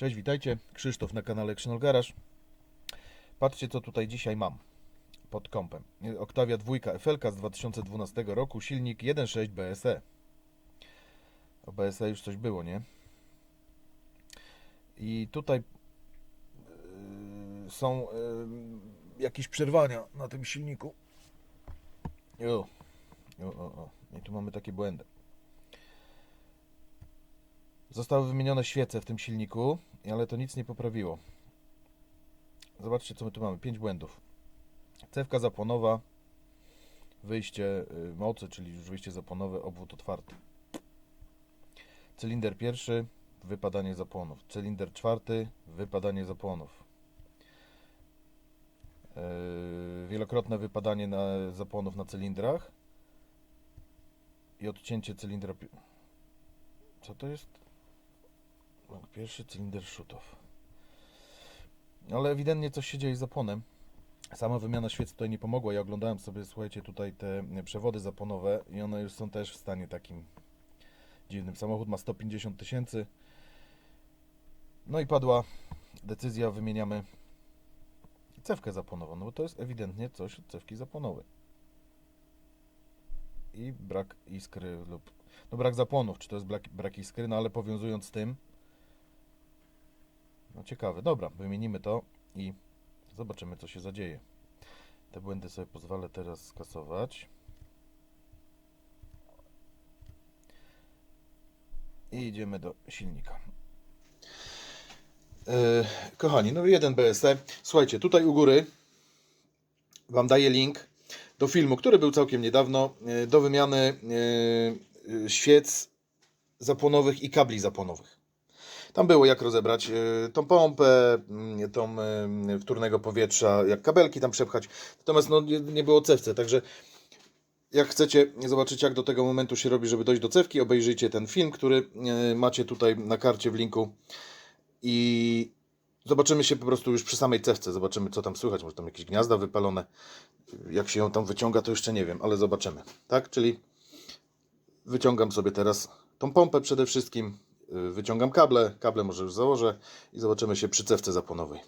Cześć, witajcie. Krzysztof na kanale Krzynol Garage. Patrzcie, co tutaj dzisiaj mam pod kąpem. Octavia 2 FLK z 2012 roku, silnik 1.6 BSE. O BSE już coś było, nie? I tutaj yy, są yy, jakieś przerwania na tym silniku. O, o, o, o. I tu mamy takie błędy. Zostały wymienione świece w tym silniku, ale to nic nie poprawiło. Zobaczcie, co my tu mamy. 5 błędów. Cewka zapłonowa, wyjście y, mocy, czyli już wyjście zapłonowe, obwód otwarty. Cylinder pierwszy, wypadanie zapłonów. Cylinder czwarty, wypadanie zapłonów. Yy, wielokrotne wypadanie na zapłonów na cylindrach i odcięcie cylindra. Co to jest? Pierwszy cylinder szutów. Ale ewidentnie coś się dzieje z zapłonem. Sama wymiana świec tutaj nie pomogła. Ja oglądałem sobie, słuchajcie, tutaj te przewody zapłonowe i one już są też w stanie takim dziwnym. Samochód ma 150 tysięcy. No i padła decyzja, wymieniamy cewkę zapłonową, no bo to jest ewidentnie coś od cewki zapłonowej. I brak iskry lub... No brak zapłonów, czy to jest brak, brak iskry, no ale powiązując z tym, no ciekawe. Dobra, wymienimy to i zobaczymy, co się zadzieje. Te błędy sobie pozwolę teraz skasować. I idziemy do silnika. E, kochani, no jeden BSE. Słuchajcie, tutaj u góry Wam daję link do filmu, który był całkiem niedawno, e, do wymiany e, świec zapłonowych i kabli zapłonowych. Tam było jak rozebrać e, tą pompę, mm, tą e, wtórnego powietrza, jak kabelki tam przepchać. Natomiast no, nie, było cewce, także jak chcecie zobaczyć jak do tego momentu się robi, żeby dojść do cewki, obejrzyjcie ten film, który e, macie tutaj na karcie w linku. I zobaczymy się po prostu już przy samej cewce, zobaczymy co tam słychać, może tam jakieś gniazda wypalone, jak się ją tam wyciąga to jeszcze nie wiem, ale zobaczymy, tak, czyli wyciągam sobie teraz tą pompę przede wszystkim, wyciągam kable, kable może już założę i zobaczymy się przy cewce zapłonowej.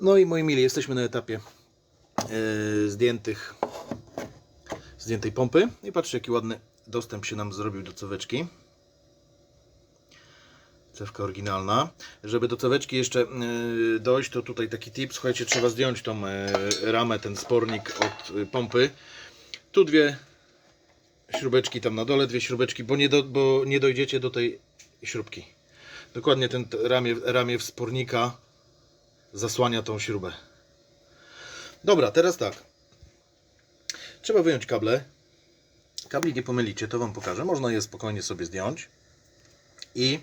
No i moi mili, jesteśmy na etapie yy, zdjętych zdjętej pompy i patrzcie jaki ładny dostęp się nam zrobił do ceweczki. Cewka oryginalna. Żeby do ceweczki jeszcze yy, dojść, to tutaj taki tip, słuchajcie, trzeba zdjąć tą yy, ramę, ten spornik od yy, pompy. Tu dwie śrubeczki tam na dole, dwie śrubeczki, bo nie, do, bo nie dojdziecie do tej śrubki. Dokładnie ten ramię, ramię wspornika zasłania tą śrubę. Dobra, teraz tak. Trzeba wyjąć kable. Kabli nie pomylicie, to Wam pokażę. Można je spokojnie sobie zdjąć. I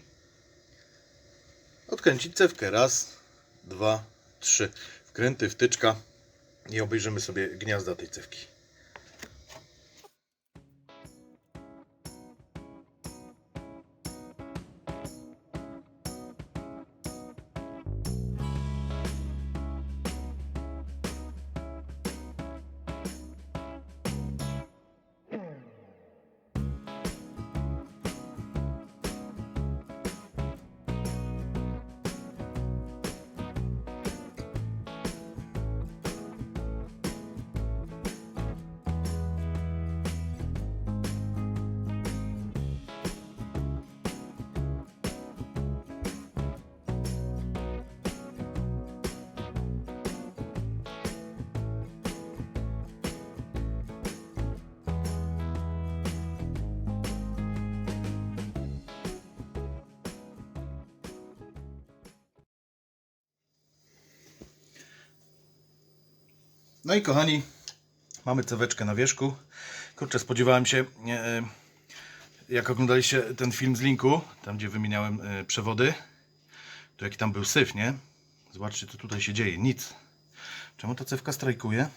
odkręcić cewkę. Raz, dwa, trzy. Wkręty, wtyczka. I obejrzymy sobie gniazda tej cewki. No i kochani, mamy ceweczkę na wierzchu. Kurczę, spodziewałem się, e, jak oglądaliście ten film z linku, tam gdzie wymieniałem e, przewody, to jaki tam był syf, nie? Zobaczcie, co tutaj się dzieje. Nic. Czemu ta cewka strajkuje?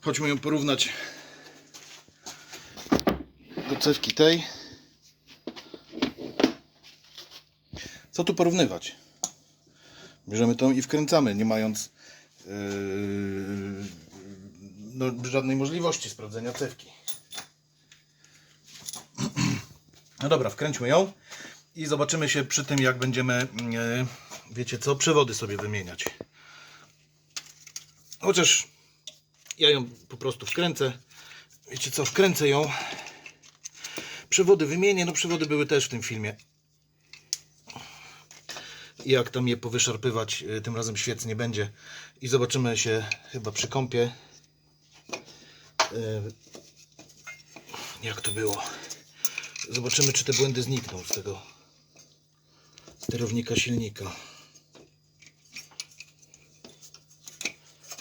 Chodźmy ją porównać do cewki tej. Co tu porównywać? Bierzemy tą i wkręcamy, nie mając no, żadnej możliwości sprawdzenia cewki. No dobra, wkręćmy ją I zobaczymy się przy tym, jak będziemy, e, wiecie co, przewody sobie wymieniać. Chociaż ja ją po prostu wkręcę. Wiecie co, wkręcę ją. Przewody wymienię, no przewody były też w tym filmie. I Jak tam je powyszarpywać, y, tym razem świec nie będzie. I zobaczymy się chyba przy kąpie. Y, Jak to było. Zobaczymy, czy te błędy znikną z tego sterownika silnika.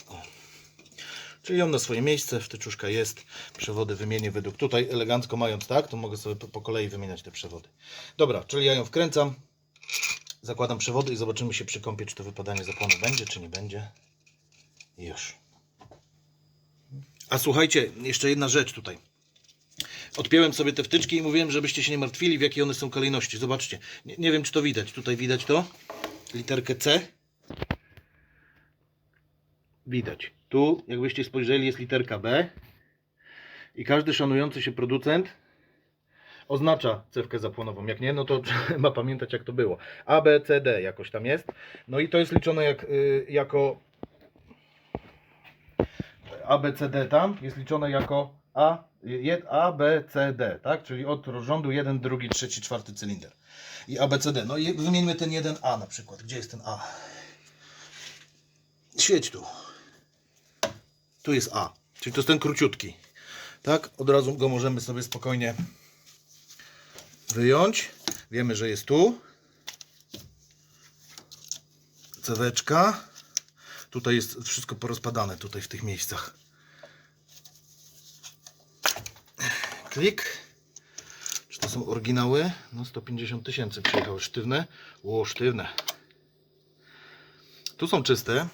O. Czyli ją na swoje miejsce, wtyczuszka jest, przewody wymienię według tutaj, elegancko mając tak, to mogę sobie po kolei wymieniać te przewody. Dobra, czyli ja ją wkręcam, zakładam przewody i zobaczymy się przy kąpie, czy to wypadanie zapłonu będzie, czy nie będzie. Już. A słuchajcie, jeszcze jedna rzecz tutaj. Odpiąłem sobie te wtyczki i mówiłem, żebyście się nie martwili, w jakiej one są kolejności. Zobaczcie, nie, nie wiem, czy to widać. Tutaj widać to, literkę C. Widać. Tu, jakbyście spojrzeli, jest literka B. I każdy szanujący się producent oznacza cewkę zapłonową. Jak nie, no to ma pamiętać, jak to było. A, B, C, D jakoś tam jest. No i to jest liczone jak, y, jako A, B, C, D tam jest liczone jako A, A, B, C, D, tak? Czyli od rządu 1, drugi, trzeci, czwarty cylinder. I A, B, C, D. No i wymieńmy ten jeden A na przykład. Gdzie jest ten A? Świeć tu. Tu jest A. Czyli to jest ten króciutki. Tak? Od razu go możemy sobie spokojnie wyjąć. Wiemy, że jest tu. Ceweczka. Tutaj jest wszystko porozpadane, tutaj w tych miejscach. Klik. Czy to są oryginały? No 150 tysięcy przyjechały. Sztywne? Ło, sztywne. Tu są czyste.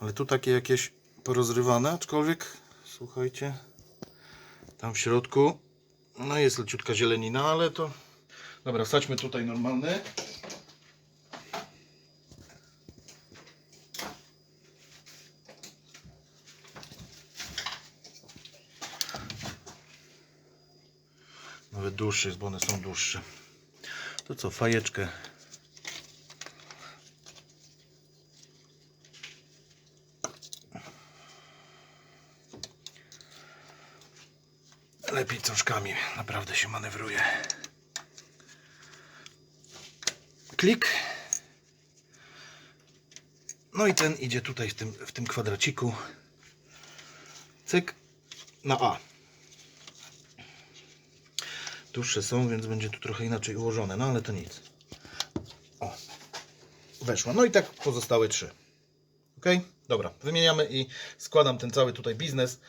Ale tu takie jakieś porozrywane, aczkolwiek słuchajcie, tam w środku no jest leciutka zielenina, ale to dobra, wsadźmy tutaj normalny. Nawet dłuższy jest, bo one są dłuższe. To co, fajeczkę Lepiej troszkami, naprawdę się manewruje. Klik. No i ten idzie tutaj w tym, w tym kwadraciku. Cyk. Na A. Dłuższe są, więc będzie tu trochę inaczej ułożone, no ale to nic. O. Weszła. No i tak pozostałe trzy. Ok? Dobra, wymieniamy i składam ten cały tutaj biznes.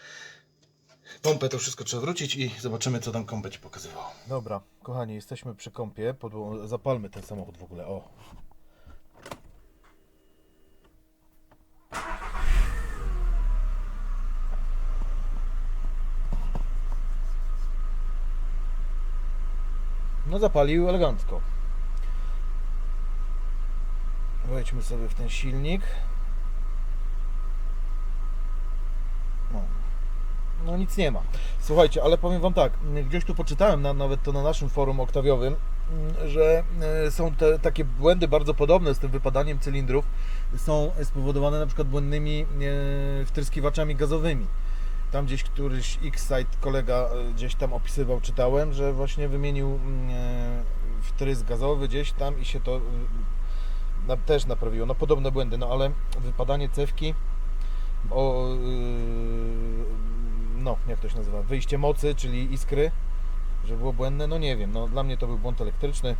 Pompę to wszystko trzeba wrócić i zobaczymy, co tam kąpę ci pokazywało. Dobra, kochani, jesteśmy przy kąpie. Zapalmy ten samochód w ogóle. O. No zapalił elegancko. Wejdźmy sobie w ten silnik. No nic nie ma. Słuchajcie, ale powiem Wam tak, gdzieś tu poczytałem, na, nawet to na naszym forum oktawiowym, mm, że e, są te takie błędy bardzo podobne z tym wypadaniem cylindrów, są spowodowane na przykład błędnymi e, wtryskiwaczami gazowymi. Tam gdzieś któryś X-Site kolega e, gdzieś tam opisywał, czytałem, że właśnie wymienił mm, wtrysk gazowy gdzieś tam i się to na, też naprawiło. No podobne błędy, no ale wypadanie cewki o, no, jak to się nazywa, wyjście mocy, czyli iskry, że było błędne, no nie wiem, no dla mnie to był błąd elektryczny,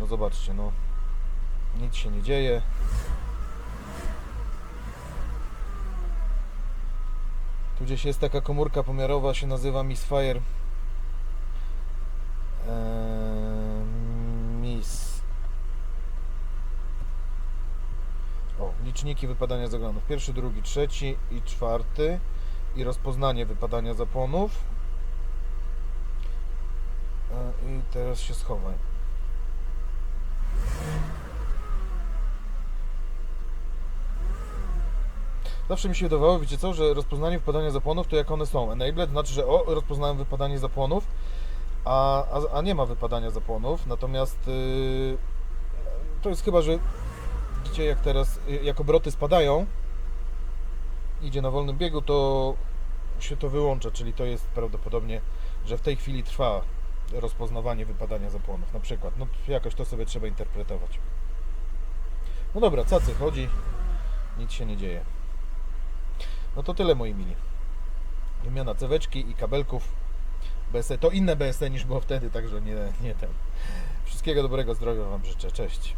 no zobaczcie, no nic się nie dzieje. Tu gdzieś jest taka komórka pomiarowa, się nazywa Misfire eee, Miss O, liczniki wypadania zaglonów. Pierwszy, drugi, trzeci i czwarty. I rozpoznanie wypadania zapłonów. E, I teraz się schowaj. Zawsze mi się wydawało, wiecie co, że rozpoznanie wypadania zapłonów to jak one są. Enabled znaczy, że o, rozpoznałem wypadanie zapłonów, a, a, a nie ma wypadania zapłonów. Natomiast yy, to jest chyba, że widzicie jak teraz, y, jak obroty spadają, idzie na wolnym biegu, to się to wyłącza, czyli to jest prawdopodobnie, że w tej chwili trwa rozpoznawanie wypadania zapłonów, na przykład. No jakoś to sobie trzeba interpretować. No dobra, cacy chodzi, nic się nie dzieje. No to tyle moi mili. Wymiana ceweczki i kabelków BSE. To inne BSE niż było wtedy, także nie, nie ten. Wszystkiego dobrego, zdrowia Wam życzę. Cześć.